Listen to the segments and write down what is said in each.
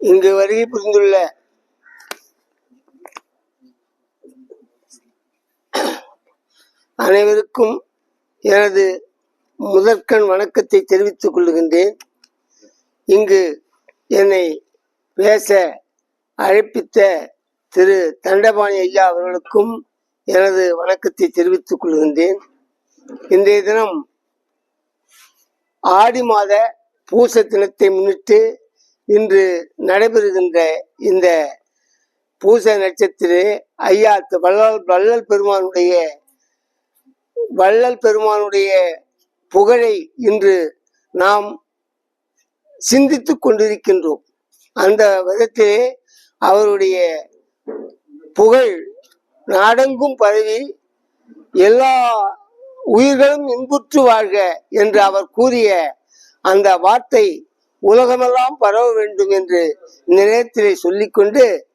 இங்கு வருகை புரிந்துள்ள அனைவருக்கும் எனது முதற்கண் வணக்கத்தை தெரிவித்துக் கொள்கின்றேன். இங்கு என்னை பேச அழைப்பித்த திரு தண்டபாணி ஐயா அவர்களுக்கும் எனது வணக்கத்தை தெரிவித்துக் கொள்கின்றேன். இன்றைய தினம் ஆடி மாத பூச தினத்தை முன்னிட்டு இன்று நடைபெறுகின்ற இந்த பூச நட்சத்திர ஐயா த- வள்ளல் வள்ளல் பெருமானுடைய வள்ளல் பெருமானுடைய புகழை இன்று நாம் சிந்தித்துக் கொண்டிருக்கின்றோம். அந்த விதத்திலே அவருடைய புகழ் நாடெங்கும் பரவி எல்லா உயிர்களும் இன்புற்று வாழ்க என்று அவர் கூறிய அந்த வார்த்தை உலகமெல்லாம் பரவ வேண்டும் என்று இந்த சொல்லிக்கொண்டு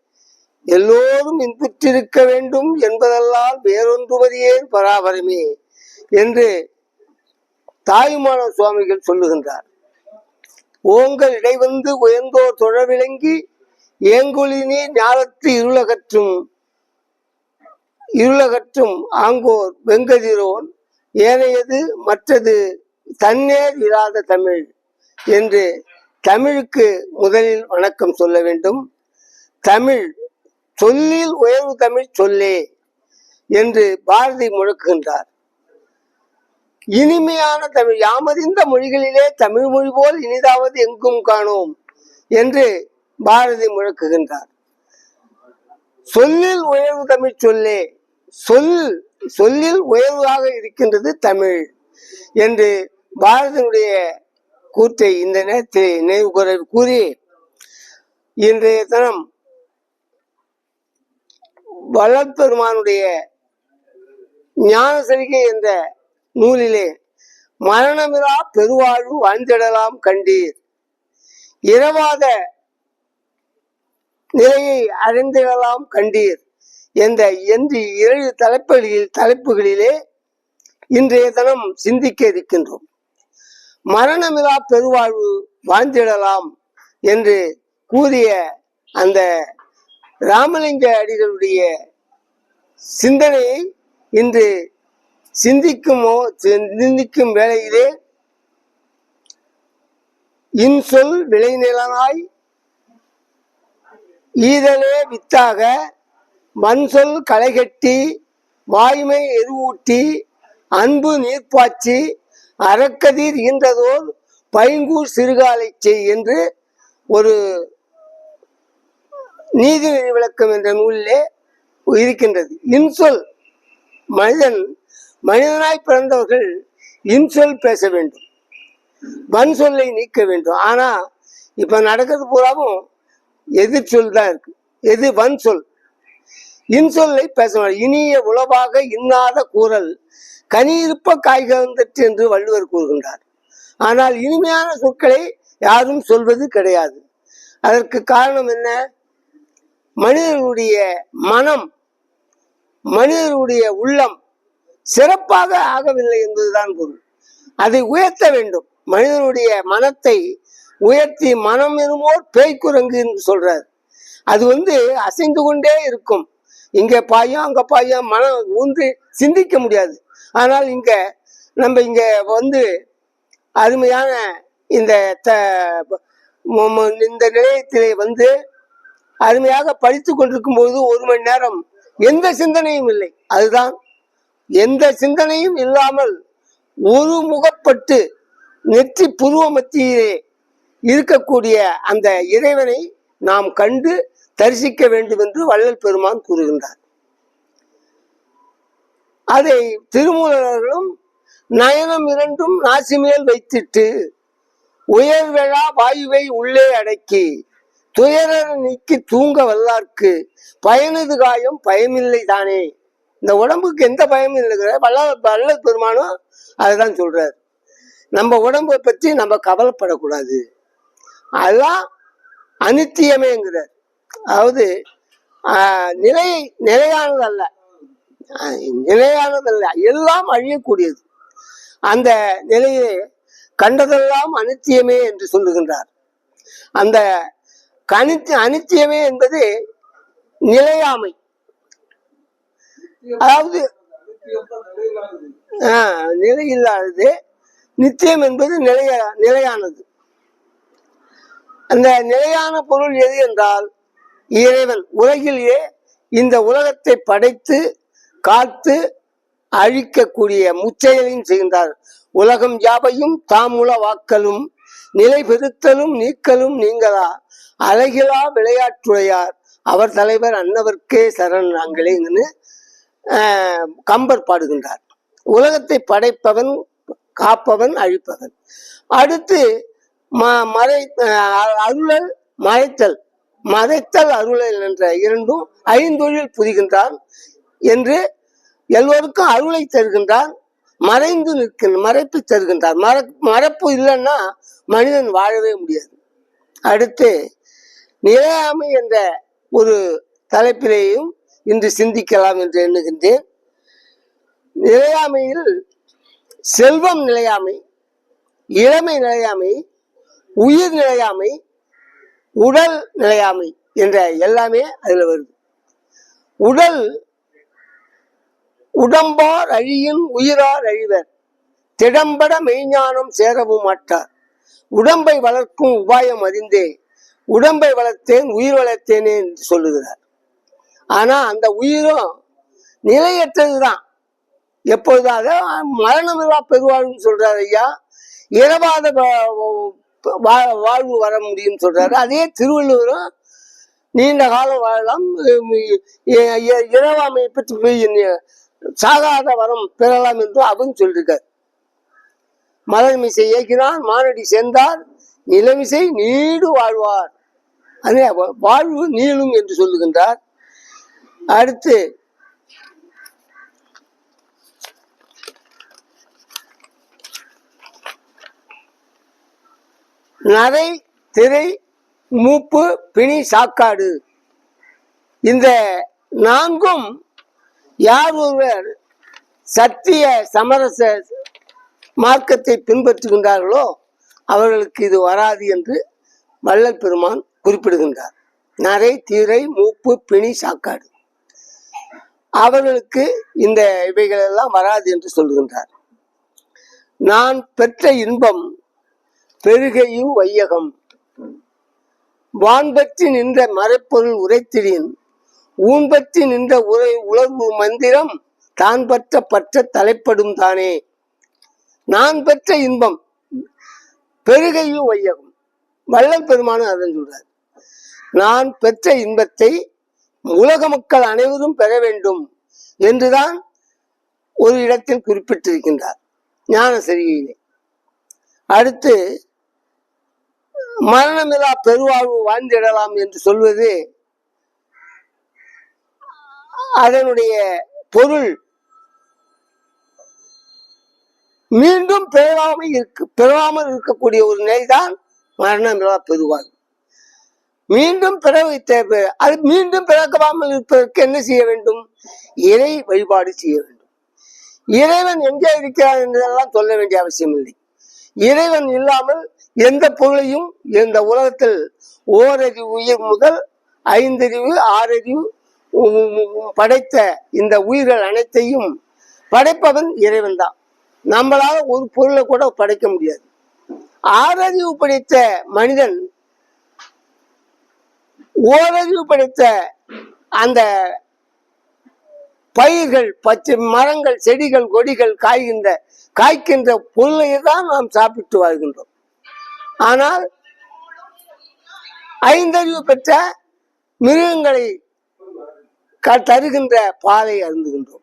எல்லோரும் இன்புற்றிருக்க வேண்டும் என்பதெல்லாம் வேறொன்றுவதையே பராபரமே என்று தாயுமான சுவாமிகள் சொல்லுகின்றார். ஓங்கள் இடைவந்து உயர்ந்தோர் தொழ விளங்கி ஏங்கொழினே ஞாலத்து இருளகற்றும் இருளகற்றும் ஆங்கோர் வெங்கதிரோன் ஏனையது மற்றது தன்னேர் இராத தமிழ் என்று தமிழுக்கு முதலில் வணக்கம் சொல்ல வேண்டும். தமிழ் சொல்லில் உயர்வு தமிழ் சொல்லே என்று பாரதி முழக்குகின்றார். இனிமையான தமிழ் யாமறிந்த மொழிகளிலே தமிழ் மொழி போல் இனிதாவது எங்கும் காணோம் என்று பாரதி முழக்குகின்றார். சொல்லில் உயர்வு தமிழ் சொல்லே சொல் சொல்லில் உயர்வாக இருக்கின்றது தமிழ் என்று பாரதியினுடைய கூற்றை இந்த நேரத்தில் நினைவு கூற கூறி இன்றைய தினம் வளப்பெருமானுடைய ஞான சரிகை என்ற நூலிலே மரணமிலா பெருவாழ்வு வாழ்ந்திடலாம் கண்டீர். இரவாத நிலையை அடைந்திடலாம் கண்டீர் என்ற என்று ஏழு தலைப்புகளில் தலைப்புகளிலே இன்றைய தினம் சிந்திக்க இருக்கின்றோம். மரணமிலா பெருவாழ்வு வாழ்ந்திடலாம் என்று கூறிய அந்த ராமலிங்க அடிகளுடைய சிந்தனையை இன்று சிந்திக்குமோ சிந்திக்கும் வேளையிலே இன்சொல் விளைநிலனாய் ஈதலே வித்தாக மண்சொல் களைகட்டி வாய்மை எருவூட்டி அன்பு நீர்ப்பாய்ச்சி அறக்கதிர் ஈன்றதோர் பைங்கூர் சிறுகாலை செய் என்று ஒரு நீதி விளக்கம் என்ற நூலிலே இருக்கின்றது. இன்சொல் மனிதன் மனிதனாய் பிறந்தவர்கள் இன்சொல் பேச வேண்டும். வன் சொல்லை நீக்க வேண்டும். ஆனால் இப்போ நடக்கிறது பூராவும் எதிர் சொல் தான் இருக்கு. எது வன் சொல்? இன்சொல்லை பேச இனிய உளவாக இன்னாத கூறல். கனியிருப்ப காய்கந்தற்று என்று வள்ளுவர் கூறுகின்றார். ஆனால் இனிமையான சொற்களை யாரும் சொல்வது கிடையாது. அதற்கு காரணம் என்ன? மனிதர்களுடைய மனம் மனிதர்களுடைய உள்ளம் சிறப்பாக ஆகவில்லை என்பதுதான் பொருள். அதை உயர்த்த வேண்டும். மனிதனுடைய மனத்தை உயர்த்தி மனம் எனுமோர் பேய்க்குரங்கு என்று சொல்றார். அது வந்து அசைந்து கொண்டே இருக்கும். இங்க பாயும் அங்க பாயும் மனம் ஊன்றி சிந்திக்க முடியாது. ஆனால் இங்க நம்ம இங்க வந்து அருமையான இந்த த ம- இந்த நிலையத்திலே வந்து அருமையாக படித்து கொண்டிருக்கும் போது ஒரு மணி நேரம் எந்த சிந்தனையும் இல்லை. அதுதான் எந்த சிந்தனையும் இல்லாமல் ஒரு முகப்பட்டு நெற்றி புருவ மத்தியிலே இருக்கக்கூடிய அந்த இறைவனை நாம் கண்டு தரிசிக்க வேண்டும் என்று வள்ளல் பெருமான் கூறுகின்றார். அதை திருமூலர்களும் நயனம் இரண்டும் நாசிமேல் வைத்திட்டு உயர்வெழா வாயுவை உள்ளே அடக்கி துயர நீக்கி தூங்க வல்லார்க்கு பயனது காயம் பயமில்லை தானே. இந்த உடம்புக்கு எந்த பயமும் இல்லைங்கிற வல்ல வள்ளல் பெருமானும் அதுதான் சொல்றார். நம்ம உடம்பை பற்றி நம்ம கவலைப்படக்கூடாது. அதுதான் அனித்தியமேங்கிறார் அதாவது நிலை நிலையானது அல்ல நிலையானது அல்ல எல்லாம் அழியக்கூடியது. அந்த நிலையை கண்டதெல்லாம் அனித்தியமே என்று சொல்லுகின்றார். அந்த கணித்து அனித்தியமே என்பது நிலையாமை. அதாவது ஆஹ், நிலையில்லாதது நித்தியம் என்பது நிலைய நிலையானது. அந்த நிலையான பொருள் எது என்றால் இறைவன் உலகிலேயே இந்த உலகத்தை படைத்து காத்து அழிக்கக்கூடிய முச்செயலையும் செய்கின்றார். உலகம் யாவையும் தாமுல வாக்கலும் நிலை பெருத்தலும் நீக்கலும் நீங்களா? அழகிலா விளையாட்டுடையார். அவர் தலைவர் அன்னவர்க்கே சரண் நாங்களேங்கன்னு கம்பர் பாடுகின்றார். உலகத்தை படைப்பவன் காப்பவன் அழிப்பவன். அடுத்து ம மறை அருளல் மறைத்தல். மறைத்தல் அருளல் என்ற இரண்டும் ஐந்தொழில் புரிகின்றான் என்று எல்லோருக்கும் அருளை தருகின்றான் மறைந்து நிற்கின்ற மறைப்பு தருகின்றான். மற மறப்பு இல்லைன்னா மனிதன் வாழவே முடியாது. அடுத்து நிலையாமை என்ற ஒரு தலைப்பிலேயும் இன்று சிந்திக்கலாம் என்று எண்ணுகின்றேன். நிலையாமையில் செல்வம் நிலையாமை இளமை நிலையாமை உயிர் நிலையாமை உடல் நிலையாமை என்ற எல்லாமே அதுல வருது. உடல் உடம்பார் அழியின் உயிரார் அழிவர். திடம்பட மெய்ஞானம் சேரவும் மாட்டார் உடம்பை வளர்க்கும் உபாயம் அறிந்தே உடம்பை வளர்த்தேன் உயிர் வளர்த்தேனே என்று சொல்லுகிறார். ஆனா அந்த உயிரும் நிலையற்றதுதான். எப்பொழுதாக மரணமில்லா பெறுவாள்னு சொல்றாரு ஐயா. இரவாத வா- வாழ்வு வர முடியும் சொல்றாரு. அதே திருவள்ளுவரும் நீண்ட காலம் வாழலாம். இ- பற்றி போய் சாகாத வரம் பெறலாம் என்று அவன் சொல்லிருக்கார். மலர்மிசை இயக்கினான் மானடி சேர்ந்தார் நிலமிசை நீடு வாழ்வார். அதே வாழ்வு நீளும் என்று சொல்லுகின்றார். அடுத்து நரை திரை மூப்பு பிணி சாக்காடு. இந்த நான்கும் யார் ஒருவர் சத்திய சமரச மார்க்கத்தை பின்பற்றுகின்றார்களோ அவர்களுக்கு இது வராது என்று வள்ளல் பெருமான் குறிப்பிடுகின்றார். நரை தீரை மூப்பு பிணி சாக்காடு. அவர்களுக்கு இந்த இவைகள் எல்லாம் வராது என்று சொல்லுகின்றார். நான் பெற்ற இன்பம் பெருகையு வையகம். வான்பற்றி நின்ற மறைப்பொருள் உரைத்திடின். ஊன்பற்றி நின்ற உரை உணர்வு மந்திரம் தான் பற்ற பற்ற தலைப்படும் தானே. நான் பெற்ற இன்பம் பெருகையு வையகம். வள்ளல் பெருமானும் அதன் சொல்றார். நான் பெற்ற இன்பத்தை உலக மக்கள் அனைவரும் பெற வேண்டும் என்றுதான் ஒரு இடத்தில் குறிப்பிட்டிருக்கின்றார் ஞான சரியிலே அடுத்து மரணமில்லா பெருவாழ்வு வாழ்ந்திடலாம் என்று சொல்வது அதனுடைய பொருள். மீண்டும் பெறாமல் இருக்கு பெறாமல் இருக்கக்கூடிய ஒரு நிலைதான் மரணமில்லா பெருவாழ்வு. மீண்டும் பிறவை தேவை அது மீண்டும் பிறக்காமல் இருப்பதற்கு என்ன செய்ய வேண்டும்? இறை வழிபாடு செய்ய வேண்டும். இறைவன் எங்கே இருக்கிறார் என்றெல்லாம் சொல்ல வேண்டிய அவசியம் இல்லை இறைவன் இல்லாமல் எந்த பொருளையும் இந்த உலகத்தில் ஓரறிவு உயிர் முதல் ஐந்தறிவு ஆறறிவு படைத்த இந்த உயிர்கள் அனைத்தையும் படைப்பவன் இறைவன் தான் நம்மளால ஒரு பொருளை கூட படைக்க முடியாது. ஆறறிவு படைத்த மனிதன் ஓரறிவு படைத்த அந்த பயிர்கள் பச்சை மரங்கள் செடிகள் கொடிகள் காய்கின்ற காய்க்கின்ற பொருளை தான் நாம் சாப்பிட்டு வருகின்றோம் ஆனால் ஐந்தறிவு பெற்ற மிருகங்களை க- தருகின்ற பாலை அருந்துகின்றோம்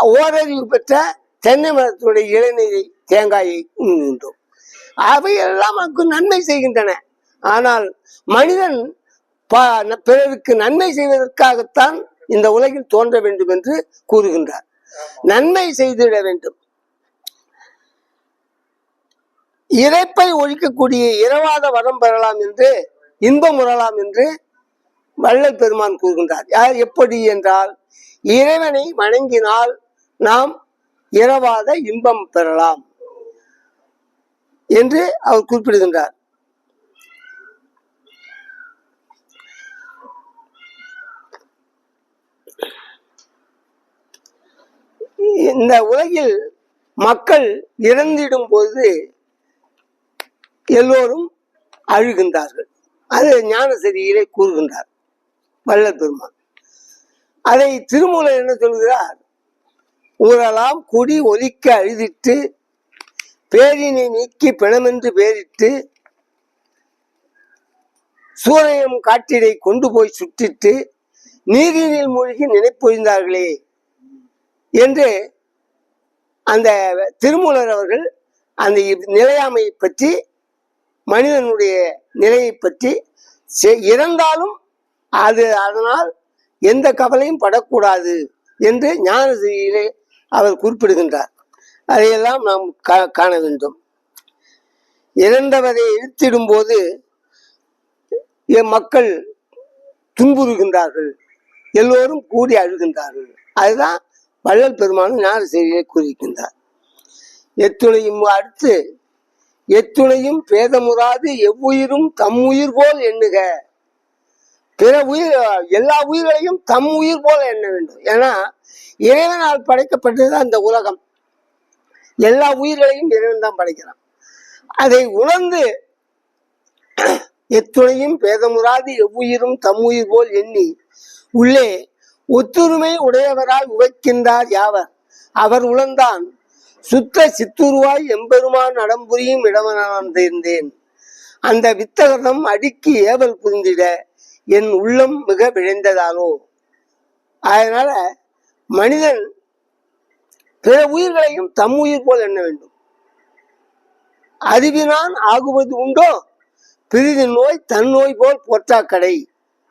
ஓரறிவு பெற்ற தென்னை மரத்தினுடைய இளநீரை தேங்காயை உண்கின்றோம் அவை எல்லாம் நமக்கு நன்மை செய்கின்றன. ஆனால் மனிதன் பிறருக்கு நன்மை செய்வதற்காகத்தான் இந்த உலகில் தோன்ற வேண்டும் என்று கூறுகின்றார். நன்மை செய்திட வேண்டும். இறைப்பை ஒழிக்கக்கூடிய இரவாத வரம் பெறலாம் என்று இன்பம் உறலாம் என்று வள்ளல் பெருமான் கூறுகின்றார். யார் எப்படி என்றால் இறைவனை வணங்கினால் நாம் இரவாத இன்பம் பெறலாம் என்று அவர் குறிப்பிடுகின்றார். இந்த உலகில் மக்கள் இறந்திடும் போது எல்லோரும் அழுகின்றார்கள். அது ஞானசரியிலே கூறுகின்றார் வள்ளல் பெருமான். அதை திருமூலர் என்ன சொல்கிறார்? ஊரெல்லாம் குடி ஒலிக்க அழுதிட்டு பேரினை நீக்கி பிணமென்று பேரிட்டு சூரியம் காற்றிடை கொண்டு போய் சுற்றிட்டு நீரினில் மூழ்கி நினைப்பொழிந்தார்களே என்று அந்த திருமூலர் அவர்கள் அந்த நிலையாமையை பற்றி மனிதனுடைய நிலையை பற்றி செ- இறந்தாலும் அது அதனால் எந்த கவலையும் படக்கூடாது என்று ஞானசிரியிலே அவர் குறிப்பிடுகின்றார். அதையெல்லாம் நாம் கா- காண வேண்டும். இறந்தவரை இழுத்திடும் போது மக்கள் துன்புறுகின்றார்கள். எல்லோரும் கூடி அழுகின்றார்கள். அதுதான் வள்ளல் பெருமானும் ஞான செய்தியை கூறியிருக்கின்றார். எத்துணையும் அடுத்து எத்துணையும் பேதமுறாது எவ்வுயிரும் தம் உயிர் போல் எண்ணுக. பிற உயிர் எல்லா உயிர்களையும் தம் உயிர் போல எண்ண வேண்டும். ஏன்னா இறைவனால் படைக்கப்பட்டது அந்த உலகம். எல்லா உயிர்களையும் இறைவன் தான் படைக்கிறான். அதை உணர்ந்து எத்துணையும் பேதமுறாது எவ்வுயிரும் தம் உயிர் போல் எண்ணி உள்ளே ஒத்துரிமை உடையவராய் உழைக்கின்றார் யாவர்? அவர் உணர்ந்தான் சுத்த சித்துருவாய் எம்பெருமான் நடம்புரியும் இடமனான் தேர்ந்தேன். அந்த வித்தகதம் அடுக்கி ஏவல் புரிந்திட என் உள்ளம் மிக விழைந்ததாலோ. அதனால மனிதன் பிற உயிர்களையும் தம் உயிர் போல் எண்ண வேண்டும். அறிவினான் ஆகுவது உண்டோ? பிரிது நோய் தன் நோய் போல் போற்றா கடை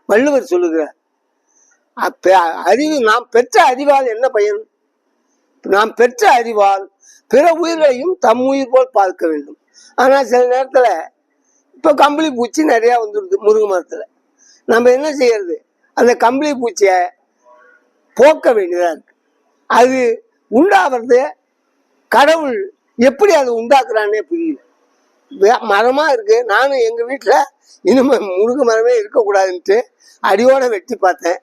வள்ளுவர் சொல்லுகிறார். அப்ப அறிவு நாம் பெற்ற அறிவால் என்ன பயன்? நாம் பெற்ற அறிவால் பிற உயிர்களையும் தம் உயிர் போல் பார்க்க வேண்டும். ஆனால் சில நேரத்தில் இப்போ கம்பளி பூச்சி நிறையா வந்துடுது முருங்கை மரத்தில். நம்ம என்ன செய்யறது? அந்த கம்பளி பூச்சியை போக்க வேண்டியதாக இருக்கு. அது உண்டாகிறது கடவுள் எப்படி அதை உண்டாக்குறானே புரியல. மரமாக இருக்கு. நானும் எங்கள் வீட்டில் இனிமேல் முருங்கை மரமே இருக்கக்கூடாதுன்ட்டு அடியோட வெட்டி பார்த்தேன்.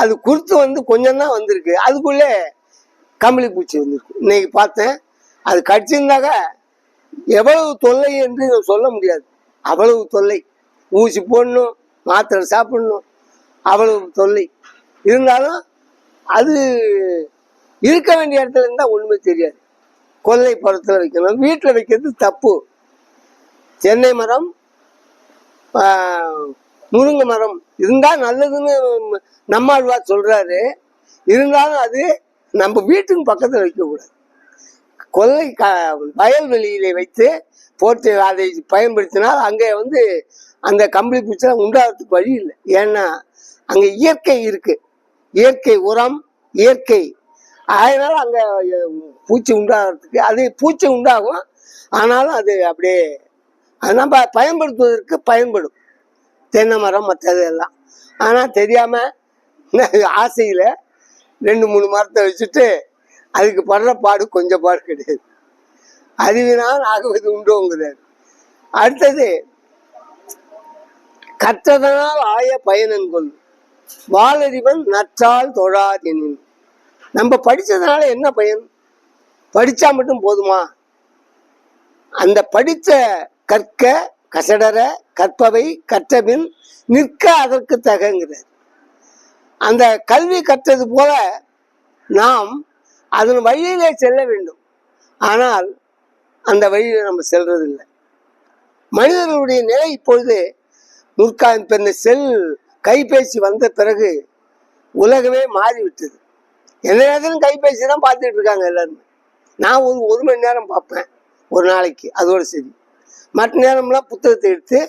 அது குருத்து வந்து கொஞ்சம் தான் வந்திருக்கு. அதுக்குள்ளே கம்பளி பூச்சி வந்திருக்கு இன்னைக்கு பார்த்தேன் அது கடிச்சிருந்தாக்க எவ்வளவு தொல்லை என்று சொல்ல முடியாது. அவ்வளவு தொல்லை. ஊசி போடணும் மாத்திரை சாப்பிடணும் அவ்வளவு தொல்லை. இருந்தாலும் அது இருக்க வேண்டிய இடத்துல இருந்தால் ஒன்றுமே தெரியாது. கொல்லை புறத்தில் வைக்கணும். வீட்டில் வைக்கிறது தப்பு. தென்னை மரம் முருங்கை மரம். இருந்தால் நல்லதுன்னு நம்மாழ்வார் சொல்கிறாரு இருந்தாலும் அது நம்ம வீட்டுக்கு பக்கத்தில் வைக்கக்கூடாது கொல்லை க வயல்வெளியிலே வைத்து போட்டு அதை பயன்படுத்தினால் அங்கே வந்து அந்த கம்பளி பூச்சிலாம் உண்டாகிறதுக்கு வழி இல்லை. ஏன்னா அங்கே இயற்கை இருக்கு. இயற்கை உரம் இயற்கை. அதனால அங்கே பூச்சி உண்டாகிறதுக்கு அது பூச்சி உண்டாகும். ஆனாலும் அது அப்படியே அது நம்ம பயன்படுத்துவதற்கு பயன்படும். தென்னை மரம் மற்றது எல்லாம் ஆனால் தெரியாமல் ஆசையில் ரெண்டு மூணு மரத்தை வச்சுட்டு அதுக்கு படுற பாடு கொஞ்சம் பாடு கிடையாது. அறிவினால் ஆகுவது உண்டோங்கிறார். அடுத்தது கற்றதனால் ஆய பயனன்கொள் வாழறிவன் நற்றால் தொழாதெனின். நம்ம படித்ததுனால என்ன பயன்? படித்தா மட்டும் போதுமா? அந்த படித்த கற்க கசடர கற்பவை கற்றபின் நிற்க அதற்கு தகங்கிறார். அந்த கல்வி கற்றது போல நாம் அதன் வழியிலே செல்ல வேண்டும். ஆனால் அந்த வழியில நம்ம செல்றதில்லை. மனிதர்களுடைய நிலை இப்பொழுது முற்கா இப்ப இந்த செல் கைபேசி வந்த பிறகு உலகமே மாறிவிட்டது. எந்த நேரத்திலும் கைபேசி தான் பார்த்துட்டு இருக்காங்க எல்லாருமே. நான் ஒரு ஒரு மணி நேரம் பார்ப்பேன் ஒரு நாளைக்கு அதோடு சரி. மற்ற நேரம்லாம் புத்தகத்தை எடுத்து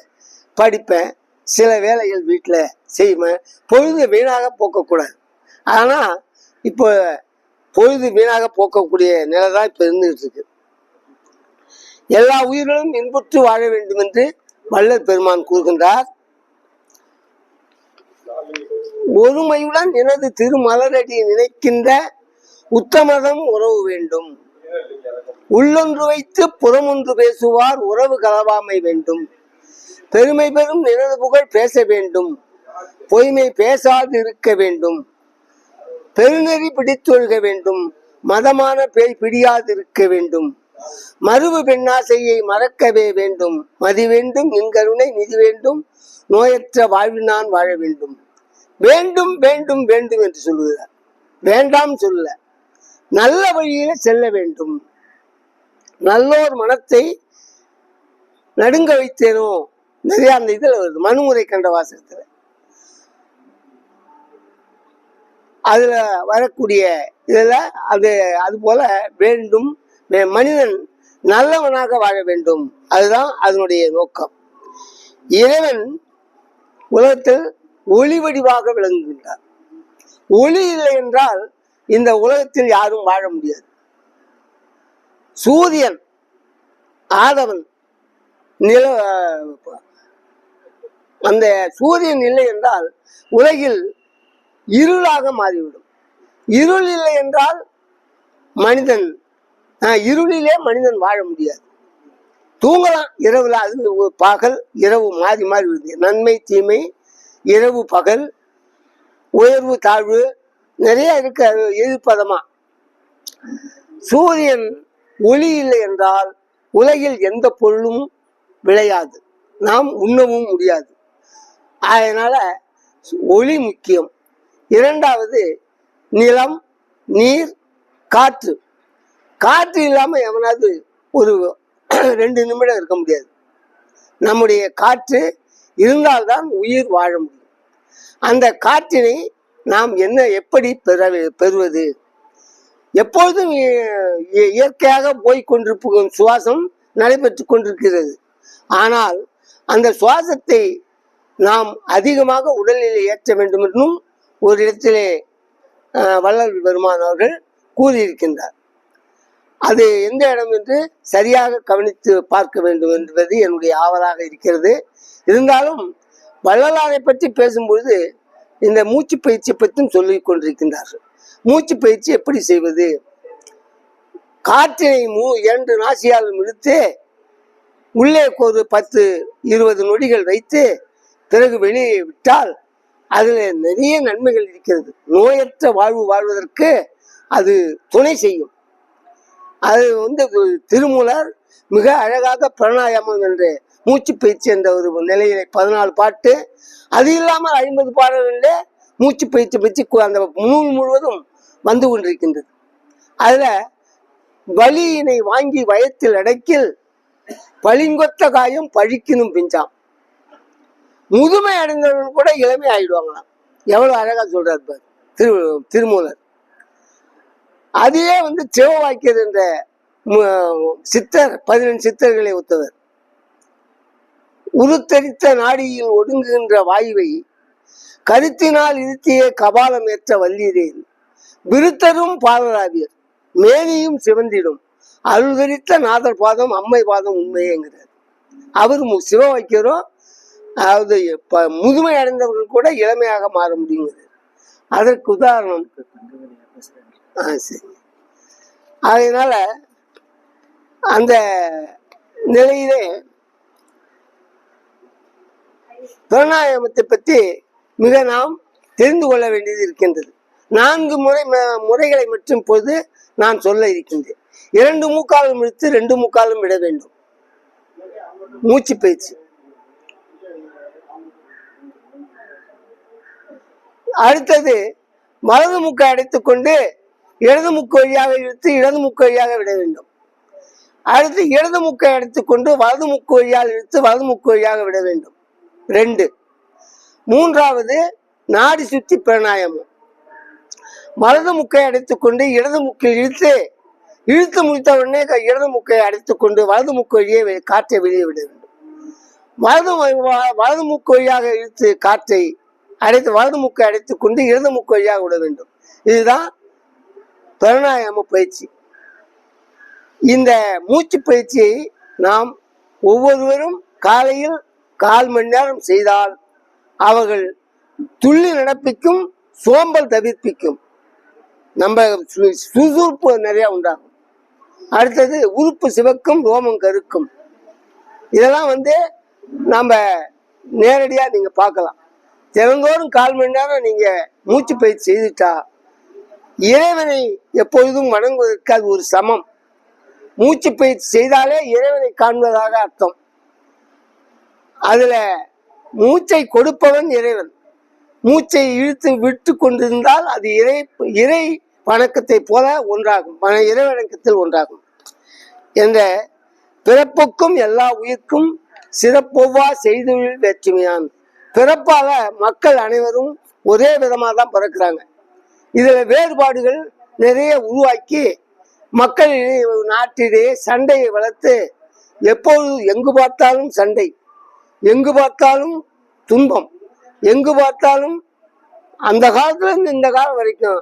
படிப்பேன் சில வேலைகள் வீட்டில் செய்வேன் பொழுது வீணாக போக்கக்கூடாது. ஆனால் இப்போ பொழுது வீணாக போக்கக்கூடிய நிலை தான் இப்போ இருந்துகிட்டு இருக்கு எல்லா உயிர்களும் இன்புற்று வாழ வேண்டும் என்று வள்ளல் பெருமான் கூறுகின்றார். ஒருமையுடன் எனது திருமலரடியை நினைக்கின்ற உத்தமதம் உறவு வேண்டும். உள்ளொன்று வைத்து புறமொன்று பேசுவார் உறவு கலவாமை வேண்டும். பெருமை பெறும் நினது புகழ் பேச வேண்டும். பொய்மை பேசாது இருக்க வேண்டும். பெருநெறி பிடித்தொழுக வேண்டும். மதமான பேய் பிடியாதிருக்க வேண்டும். மறுவு பெண்ணாசையை மறக்கவே வேண்டும். மதி வேண்டும் நின் நிதி வேண்டும். நோயற்ற வாழ்வினான் வாழ வேண்டும். வேண்டும் வேண்டும் வேண்டும் என்று சொல்லுகிறார். வேண்டாம் சொல்ல. நல்ல வழியில செல்ல வேண்டும். நல்லோர் மனத்தை நடுங்க வைத்தேனோ? நிறைய அந்த இதுல வருது. மனுமுறை கண்ட வாசகத்தில். அதுல வரக்கூடிய இதில் அது அது போல வேண்டும். மனிதன் நல்லவனாக வாழ வேண்டும். அதுதான் அதனுடைய நோக்கம். இறைவன் உலகத்தில் ஒளி வடிவாக விளங்குகின்றார். ஒளி இல்லை என்றால் இந்த உலகத்தில் யாரும் வாழ முடியாது. சூரியன் ஆதவன் நில அந்த சூரியன் இல்லை என்றால் உலகில் இருளாக மாறிவிடும். இருள் இல்லை என்றால் மனிதன் இருளிலே மனிதன் வாழ முடியாது. தூங்கலாம் இரவுல அது பகல் இரவு மாறி மாறி வருது நன்மை தீமை இரவு பகல் உயர்வு தாழ்வு நிறைய இருக்க. அது எதிர்ப்பதமா? சூரியன் ஒளி இல்லை என்றால் உலகில் எந்த பொருளும் விளையாது. நாம் உண்ணவும் முடியாது. அதனால ஒளி முக்கியம். இரண்டாவது நிலம் நீர் காற்று. காற்று இல்லாம எவனாவது ஒரு ரெண்டு நிமிடம் இருக்க முடியாது. நம்முடைய காற்று இருந்தால்தான் உயிர் வாழ முடியும். அந்த காற்றினை நாம் என்ன எப்படி பெற பெறுவது? எப்பொழுதும் இ- இயற்கையாக போய்கொண்டிருக்கும் சுவாசம் நடைபெற்று கொண்டிருக்கிறது. ஆனால் அந்த சுவாசத்தை நாம் அதிகமாக உடல்நிலை ஏற்ற வேண்டும் என்றும் ஒரு இடத்திலே வள்ளல் பெருமான் அவர்கள் கூறியிருக்கின்றார். அது எந்த இடம் என்று சரியாக கவனித்து பார்க்க வேண்டும் என்பது என்னுடைய ஆவலாக இருக்கிறது. இருந்தாலும் வள்ளலாரை பற்றி பேசும்பொழுது இந்த மூச்சு பயிற்சியை பற்றியும் சொல்லிக் கொண்டிருக்கின்றார்கள். மூச்சு பயிற்சி எப்படி செய்வது? காற்றினை மூ இரண்டு நாசியாலும் இழுத்து உள்ளே ஒரு பத்து இருபது நொடிகள் வைத்து பிறகு வெளியே விட்டால் அதில் நிறைய நன்மைகள் இருக்கிறது. நோயற்ற வாழ்வு வாழ்வதற்கு அது துணை செய்யும். அது வந்து திருமூலர் மிக அழகாக பிராணாயாமம் என்று மூச்சு பயிற்சி என்ற ஒரு நிலையில பதினாலு பாட்டு. அது இல்லாமல் ஐம்பது பாடல்களில் மூச்சு பயிற்சி பற்றி அந்த நூல் முழுவதும் வந்து கொண்டிருக்கின்றது. அதில் வலியினை வாங்கி வயத்தில் அடக்கில் பளிங்கொத்த காயம் பழிக்கணும் பிஞ்சாம். முதுமை அடைந்தவர்கள் கூட இளமை ஆயிடுவாங்களாம் எவ்வளவு அழகா சொல்றாரு பாரு. திரு திருமூலர். அதையே வந்து சிவவாக்கியர் என்ற சித்தர் பதினெண்டு சித்தர்களை ஒத்தவர். உருத்தரித்த நாடியில் ஒடுங்குகின்ற வாயுவை கருத்தினால் இருத்திய கபாலம் ஏற்ற வல்லீரேன். விருத்தரும் பாலராவியர். மேனியும் சிவந்திடும். அருள்தரித்த நாதர் பாதம் அம்மை பாதம் உண்மையேங்கிறார். அவர் மு- வைக்கிறோம் அதாவது இப்ப முதுமை அடைந்தவர்கள் கூட இளமையாக மாற முடியுங்கிறது. அதற்கு உதாரணம். ஆ சரி. அதனால அந்த நிலையிலே பிரணாயாமத்தை பற்றி மிக நாம் தெரிந்து கொள்ள வேண்டியது இருக்கின்றது. நான்கு முறை முறைகளை மட்டும் பொழுது நான் சொல்ல இருக்கின்றேன். இரண்டு மூக்காலும் இழுத்து ரெண்டு மூக்காலும் விட வேண்டும். மூச்சு பயிற்சி. அடுத்தது வலது முக்கை அடைத்துக்கொண்டு இடது முக்கு வழியாக இழுத்து இடது முக்கு வழியாக விட வேண்டும். அடுத்து இடது முக்கை எடுத்துக்கொண்டு வலது முக்கு வழியாக இழுத்து வலது முக்கு வழியாக விட வேண்டும். ரெண்டு. மூன்றாவது நாடி சுத்தி பிரணாயமம். வலது முக்கை அடைத்துக்கொண்டு இடது முக்கில் இழுத்து இழுத்து முடித்த உடனே இடது முக்கை அடைத்துக்கொண்டு வலது முக்கு வழியே காற்றை வெளியே விட வேண்டும். வலது வலது முக்கு வழியாக இழுத்து காற்றை அடைத்து வலது அடைத்து கொண்டு இடது மூக்கு வழியாக விட வேண்டும். இதுதான் பிராணாயாம பயிற்சி. இந்த மூச்சு பயிற்சியை நாம் ஒவ்வொருவரும் காலையில் கால் மணி நேரம் செய்தால் அவர்கள் துள்ளி நடப்பிக்கும் சோம்பல் தவிர்ப்பிக்கும். நம்ம சு- சுறுசுறுப்பு நிறைய உண்டாகும். அடுத்தது உறுப்பு சிவக்கும் ரோமம் கருக்கும். இதெல்லாம் வந்து நம்ம நேரடியாக நீங்கள் பார்க்கலாம். தினந்தோறும் கால் மணி நேரம் நீங்க மூச்சு பயிற்சி செய்துட்டா இறைவனை எப்பொழுதும் வணங்குவதற்கு அது ஒரு சமம். மூச்சு பயிற்சி செய்தாலே இறைவனை காண்பதாக அர்த்தம். அதுல மூச்சை கொடுப்பவன் இறைவன். மூச்சை இழுத்து விட்டு கொண்டிருந்தால் அது இறை இறை வணக்கத்தை போல ஒன்றாகும். இறை வணக்கத்தில் ஒன்றாகும். என்ற பிறப்புக்கும் எல்லா உயிர்க்கும் சிறப்பொவ்வா செய்தொழில் வேற்றுமையான். பிறப்பாக மக்கள் அனைவரும் ஒரே விதமாக தான் பிறக்கிறாங்க. இதில் வேறுபாடுகள் நிறைய உருவாக்கி மக்களிடையே நாட்டிலேயே சண்டையை வளர்த்து எப்பொழுது எங்கு பார்த்தாலும் சண்டை எங்கு பார்த்தாலும் துன்பம் எங்கு பார்த்தாலும் அந்த காலத்துலேருந்து இந்த காலம் வரைக்கும்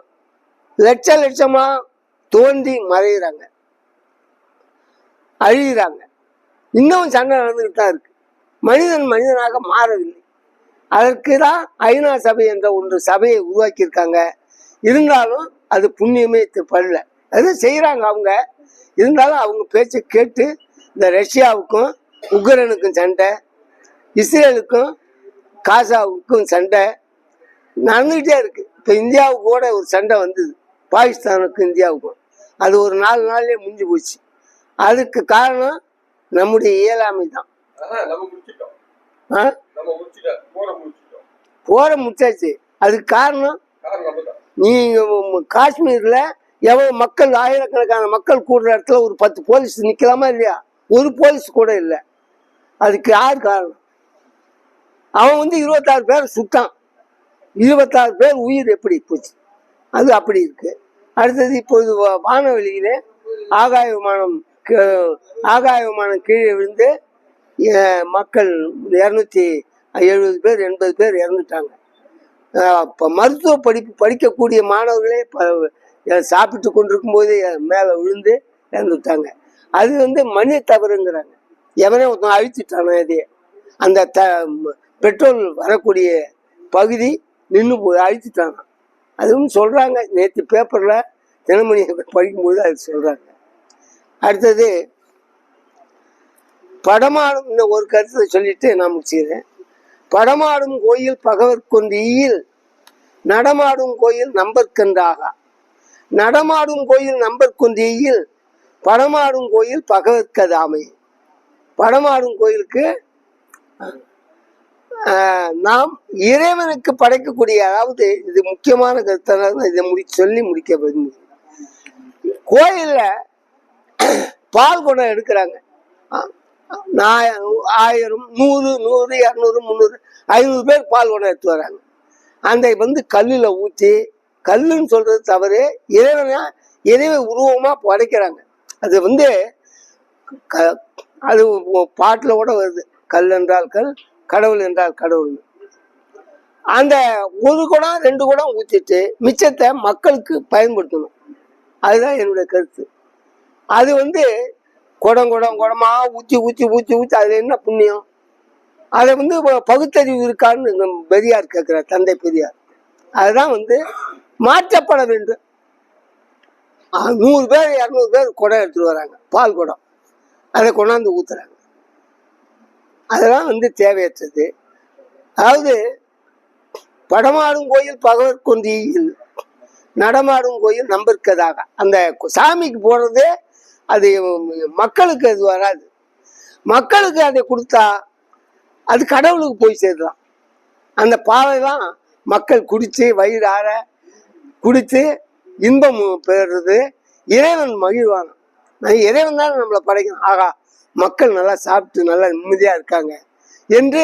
லட்ச லட்சமாக தோண்டி மறையிறாங்க அழிகிறாங்க இன்னும் சண்டை நடந்துகிட்டு தான் இருக்கு. மனிதன் மனிதனாக மாறவில்லை. அதற்கு தான் ஐநா சபை என்ற ஒன்று சபையை உருவாக்கியிருக்காங்க. இருந்தாலும் அது புண்ணியமே பண்ணல. அது செய்கிறாங்க அவங்க. இருந்தாலும் அவங்க பேச்சை கேட்டு இந்த ரஷ்யாவுக்கும் உக்ரைனுக்கும் சண்டை இஸ்ரேலுக்கும் காசாவுக்கும் சண்டை நடந்துகிட்டே இருக்கு. இப்போ இந்தியாவுக்கு கூட ஒரு சண்டை வந்தது. பாகிஸ்தானுக்கும் இந்தியாவுக்கும். அது ஒரு நாலு நாள்லேயே முடிஞ்சு போச்சு. அதுக்கு காரணம் நம்முடைய இயலாமை தான். போற முச்சாச்சு அதுக்கு காரணம் நீங்க காஷ்மீர்ல எவ்வளவு மக்கள் ஆயிரக்கணக்கான மக்கள் கூடுற இடத்துல ஒரு பத்து போலீஸ் நிக்கலாமா இல்லையா? ஒரு போலீஸ் கூட இல்லை. அதுக்கு யார் காரணம்? அவன் வந்து இருபத்தாறு பேர் சுட்டான். இருபத்தாறு பேர் உயிர் எப்படி போச்சு? அது அப்படி இருக்கு. அடுத்தது இப்போது வானவெளியிலே ஆகாய விமானம் ஆகாய விமானம் கீழே விழுந்து மக்கள் இரநூத்தி எழுபது பேர் எண்பது பேர் இறந்துட்டாங்க. இப்போ மருத்துவ படிப்பு படிக்கக்கூடிய மாணவர்களே இப்போ சாப்பிட்டு கொண்டிருக்கும் போது மேலே விழுந்து இறந்துட்டாங்க. அது வந்து மனித தவறுங்கிறாங்க. எவனே ஒருத்தன் அழிச்சிட்டானா இதே அந்த த பெட்ரோல் வரக்கூடிய பகுதி நின்று போய் அழிச்சிட்டாங்க. அதுவும் சொல்கிறாங்க நேற்று பேப்பரில் தினமணி படிக்கும்போது அது சொல்கிறாங்க அடுத்தது படமாடும் இந்த ஒரு கருத்தை சொல்லிட்டு நான் முடிச்சுக்கிறேன். படமாடும் கோயில் பகவர்கொண்டியில் நடமாடும் கோயில் நம்பற்கன்றாகா நடமாடும் கோயில் நம்பற்கொண்டியில் படமாடும் கோயில் பகவத்கதாமை. படமாடும் கோயிலுக்கு நாம் இறைவனுக்கு படைக்கக்கூடிய அதாவது இது முக்கியமான கருத்தாக இதை முடி சொல்லி முடிக்க விரும்பு கோயிலில் பால் குடம் எடுக்கிறாங்க ஆயிரம் நூறு நூறு இரநூறு முந்நூறு ஐநூறு பேர் பால் குடம் எடுத்து வராங்க. அந்த வந்து கல்லில் ஊற்றி கல்லுன்னு சொல்றது தவறு. இறைவனா இறைவை உருவமா படைக்கிறாங்க. அது வந்து க அது பாட்டில் கூட வருது. கல் என்றால் கல் கடவுள் என்றால் கடவுள். அந்த ஒரு குடம் ரெண்டு குடம் ஊற்றிட்டு மிச்சத்தை மக்களுக்கு பயன்படுத்தணும். அதுதான் என்னுடைய கருத்து. அது வந்து குடம் குடம் குடமா ஊற்றி ஊற்றி ஊற்றி ஊற்றி அதில் என்ன புண்ணியம்? அதை வந்து பகுத்தறிவு இருக்கான்னு பெரியார் கேட்கிறார் தந்தை பெரியார். அதுதான் வந்து மாற்றப்பட வேண்டும். நூறு பேர் இரநூறு பேர் குடம் எடுத்துட்டு வராங்க பால் குடம். அதை கொண்டாந்து ஊத்துறாங்க. அதெல்லாம் வந்து தேவையற்றது. அதாவது படமாடும் கோயில் பகவத் கொந்தியில் நடமாடும் கோயில் நம்பர்க்கதாக. அந்த சாமிக்கு போடுறதே அது மக்களுக்கு அது வராது. மக்களுக்கு அதை கொடுத்தா அது கடவுளுக்கு போய் சேரலாம். அந்த பாவை தான் மக்கள் குடித்து வயிறார குடித்து இன்பம் பெறுறது இறைவன் மகிழ்வான். இறைவன் தான் நம்மளை படைக்கணும். ஆகா மக்கள் நல்லா சாப்பிட்டு நல்லா நிம்மதியாக இருக்காங்க என்று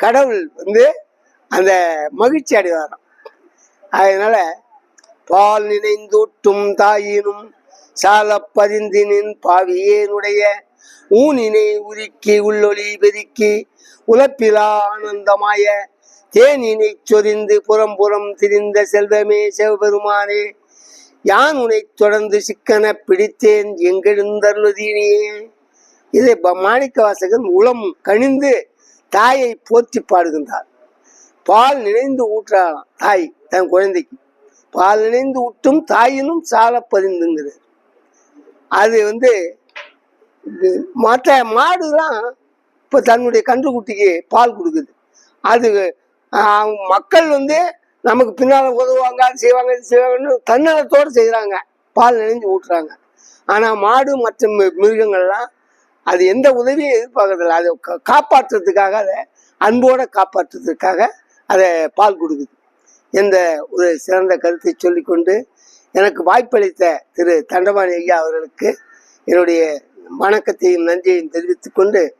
கடவுள் வந்து அந்த மகிழ்ச்சி அடைவாராம். அதனால பால் நினைந்தூட்டும் தாயினும் சால பதிந்தினின் பாவியேனுடைய ஊனினை உருக்கி உள்ளொளி பெருக்கி உலப்பிலா ஆனந்தமாய தேனினை சொரிந்து புறம் புறம் திரிந்த செல்வமே சிவபெருமானே யான் உனை தொடர்ந்து சிக்கன பிடித்தேன் எங்கெழுந்தருளுதீனியே இதை ப- மாணிக்க வாசகன் உளம் கனிந்து தாயை போற்றி பாடுகின்றார். பால் நினைந்து ஊற்றாளாம் தாய் தன் குழந்தைக்கு. பால் நினைந்து ஊட்டும் தாயினும் சால பதிந்துங்கிறது அது வந்து இது மற்ற மாடுலாம் இப்போ தன்னுடைய கன்றுக்குட்டிக்கு பால் கொடுக்குது. அது மக்கள் வந்து நமக்கு பின்னால் உதவுவாங்க அது செய்வாங்க இது செய்வாங்கன்னு தன்னலத்தோடு செய்கிறாங்க பால் நினைஞ்சு ஊட்டுறாங்க. ஆனால் மாடு மற்ற மிருகங்கள்லாம் அது எந்த உதவியும் எதிர்பார்க்கறதில்ல. அதை காப்பாற்றுறதுக்காக அதை அன்போட காப்பாற்றுறதுக்காக அதை பால் கொடுக்குது. எந்த ஒரு சிறந்த கருத்தை சொல்லிக்கொண்டு எனக்கு வாய்ப்பளித்த திரு தண்டபாணி ஐயா அவர்களுக்கு என்னுடைய வணக்கத்தையும் நன்றியையும் தெரிவித்துக் கொண்டு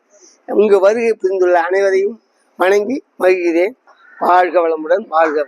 இங்கு வருகை புரிந்துள்ள அனைவரையும் வணங்கி மகிழ்கிறேன். வாழ்க வளமுடன் வாழ்க